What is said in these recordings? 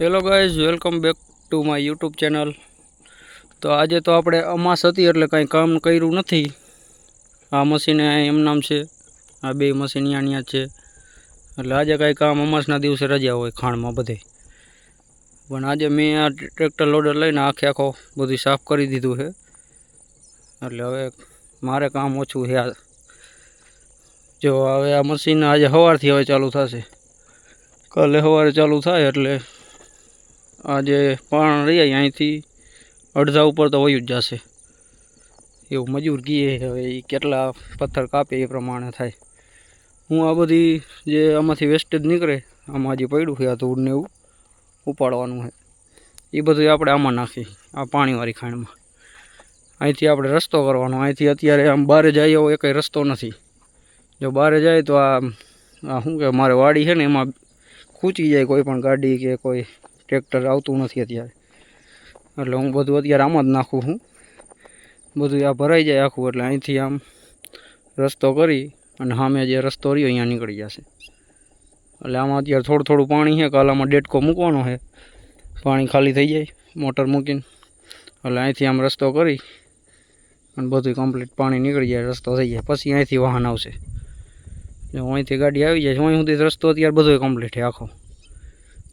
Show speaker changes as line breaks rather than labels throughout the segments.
Hello guys welcome back to my YouTube channel તો આજે તો આપણે અમાસ હતી એટલે કાંઈ કામ કર્યું નથી. આ મશીન એમ નામ છે. આ બે મશીન અહીંયા અહીંયા છે. એટલે આજે કાંઈ કામ અમાસના દિવસે રજા હોય ખાણમાં બધે. પણ આજે મેં આ ટ્રેક્ટર લોડર લઈને આખે આખો બધું સાફ કરી દીધું છે. એટલે હવે મારે કામ ઓછું છે આ. જો હવે આ મશીન આજે સવારથી હવે ચાલુ થશે. કાલે સવારે ચાલુ થાય એટલે આજે પણ રહી અહીંથી. અડધા ઉપર તો વયું જ જશે. એવું મજૂર કીએ હવે એ કેટલા પથ્થર કાપે એ પ્રમાણે થાય. હું આ બધી જે આમાંથી વેસ્ટેજ નીકળે, આમાં જે પડ્યું છે આ ધૂળ ને એવું, ઉપાડવાનું છે. એ બધું આપણે આમાં નાખી, આ પાણીવાળી ખાંડમાં અહીંથી આપણે રસ્તો કરવાનો. અહીંથી અત્યારે આમ બહાર જાય એવો કંઈ રસ્તો નથી. જો બહાર જાય તો આ આ શું કે મારે વાડી છે ને, એમાં ખૂંચી જાય કોઈ પણ ગાડી કે કોઈ. ટ્રેક્ટર આવતું નથી અત્યારે. એટલે હું બધું અત્યારે આમાં જ નાખું છું. બધું આ ભરાઈ જાય આખું એટલે અહીંથી આમ રસ્તો કરી અને સામે જે રસ્તો રહ્યો અહીંયા નીકળી જશે. એટલે આમાં અત્યારે થોડું થોડું પાણી છે, કાલ આમાં ડેટકો મૂકવાનો છે. પાણી ખાલી થઈ જાય, મોટર મૂકીને. એટલે અહીંથી આમ રસ્તો કરી અને બધું કમ્પ્લીટ પાણી નીકળી જાય, રસ્તો થઈ જાય. પછી અહીંથી વાહન આવશે. એટલે અહીંથી ગાડી આવી જાય અહીં સુધી રસ્તો અત્યારે બધો કમ્પ્લીટ છે આખો.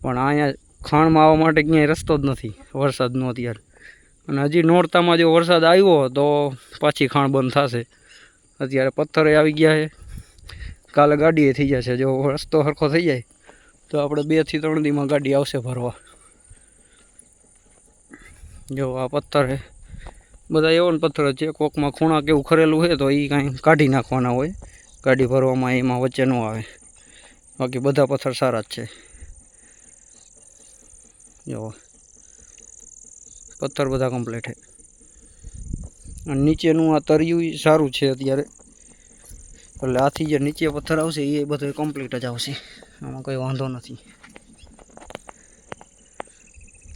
પણ અહીંયા ખાણમાં આવવા માટે ક્યાંય રસ્તો જ નથી, વરસાદનો અત્યારે. અને હજી નોરતામાં જો વરસાદ આવ્યો તો પાછી ખાણ બંધ થશે. અત્યારે પથ્થરે આવી ગયા છે. કાલે ગાડીએ થઈ જશે જો રસ્તો સરખો થઈ જાય, તો આપણે બેથી ત્રણ દીમાં ગાડી આવશે ભરવા. જો આ પથ્થર બધા એવો પથ્થર છે, કોકમાં ખૂણા કેવું ખરેલું છે તો એ કાંઈ કાઢી નાખવાના હોય. ગાડી ભરવામાં એમાં વચ્ચે ન આવે. બાકી બધા પથ્થર સારા જ છે. જો, પથ્થર બધા કમ્પ્લીટ છે. અને નીચેનું આ તરિયું સારું છે અત્યારે. એટલે આથી જે નીચે પથ્થર આવશે, એ બધો કમ્પ્લીટ જ આવશે. આમાં કોઈ વાંધો નથી.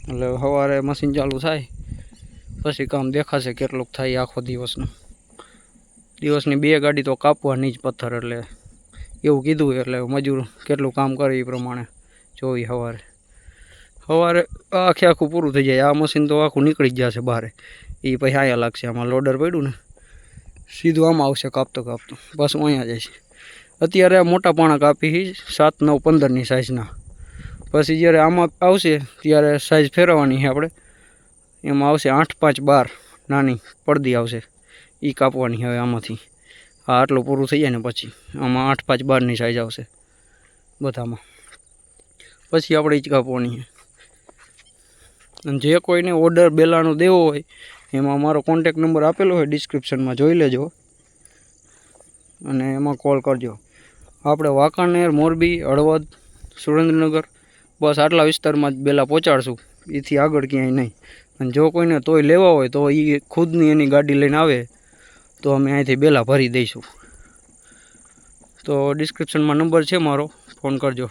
એટલે સવારે મશીન ચાલુ થાય, પછી કામ દેખાશે કેટલુંક થાય આખો દિવસનું. દિવસની બે ગાડી તો કાપવાની જ પથ્થર, એટલે એવું કીધું, એટલે મજૂર કેટલું કામ કરે એ પ્રમાણે. જોઈ સવારે સવારે આખે આખું પૂરું થઈ જાય. આ મશીન તો આખું નીકળી જ જશે બહાર. એ પછી અહીંયા લાગશે. આમાં લોડર પડ્યું ને, સીધું આમાં આવશે કાપતો કાપતો. બસ અહીંયા જાય છે. અત્યારે મોટા પાણા કાપી સાત, નવ પંદરની સાઇઝના પછી જ્યારે આમાં આવશે, ત્યારે સાઇઝ ફેરવવાની છે આપણે. એમાં આવશે આઠ, પાંચ, બાર નાની પડદી આવશે. એ કાપવાની હવે આમાંથી. આ આટલું પૂરું થઈ જાય ને પછી. આમાં આઠ, પાંચ, બારની સાઇઝ આવશે. બધામાં. પછી આપણે એ જ કાપવાની છે. અને જે કોઈને ઓર્ડર બેલાનો દેવો હોય, એમાં મારો કોન્ટેક નંબર આપેલો હોય ડિસ્ક્રિપ્શનમાં જોઈ લેજો. અને એમાં કોલ કરજો. આપણે વાંકાનેર, મોરબી, હળવદ, સુરેન્દ્રનગર, બસ આટલા વિસ્તારમાં જ બેલા પહોંચાડશું. એથી આગળ ક્યાંય નહીં. અને જો કોઈને તોય લેવા હોય, તો એ ખુદની એની ગાડી લઈને આવે, તો અમે અહીંથી બેલા ભરી દઈશું. તો ડિસ્ક્રિપ્શનમાં નંબર છે મારો. ફોન કરજો.